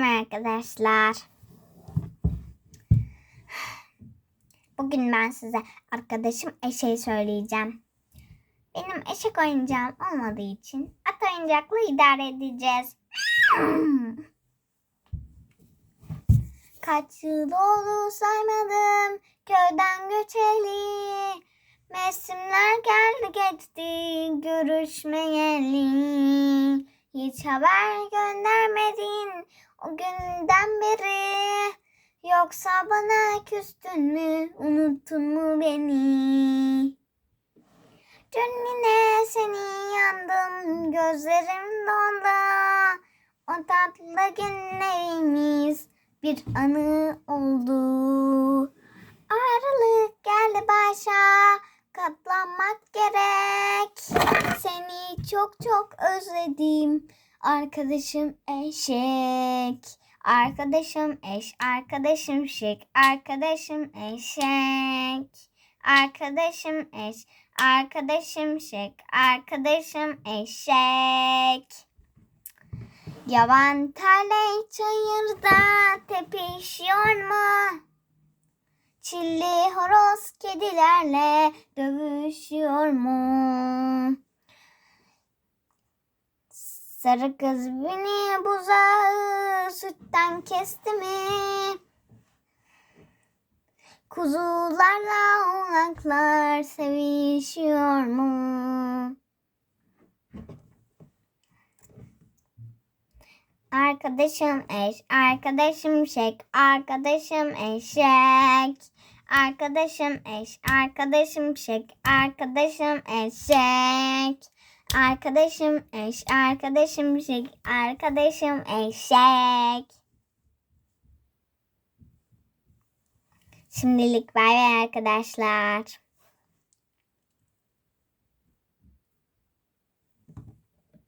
bay arkadaşlar. Bugün ben size arkadaşım eşeği söyleyeceğim. Benim eşek oyuncağım olmadığı için at oyuncakla idare edeceğiz. Kaç yıl oldu saymadım köyden göçeli. Mevsimler geldi geçti görüşmeyeli. Hiç haber göndermedin o günden beri. Yoksa bana küstün mü unuttun mu beni? Dün yine seni yandım gözlerim dondu. O tatlı günlerimiz bir anı oldu. Ayrılık geldi başa katlanmak gerek. Seni çok çok özledim. Arkadaşım eşek. Arkadaşım eş, arkadaşım şek, arkadaşım eşek. Arkadaşım eş, arkadaşım şek, arkadaşım eşek. Yaban tale çayırda tepişiyor mu? Çilli horoz kedilerle dövüşüyor mu? Sarı kız beni buzağı sütten kesti mi? Kuzularla oğlaklar sevişiyor mu? Arkadaşım eş, arkadaşım şek, arkadaşım eşek. Arkadaşım eş, arkadaşım şek, arkadaşım eşek. Arkadaşım eş, arkadaşım şek, arkadaşım eşek. Şimdilik bay bay arkadaşlar.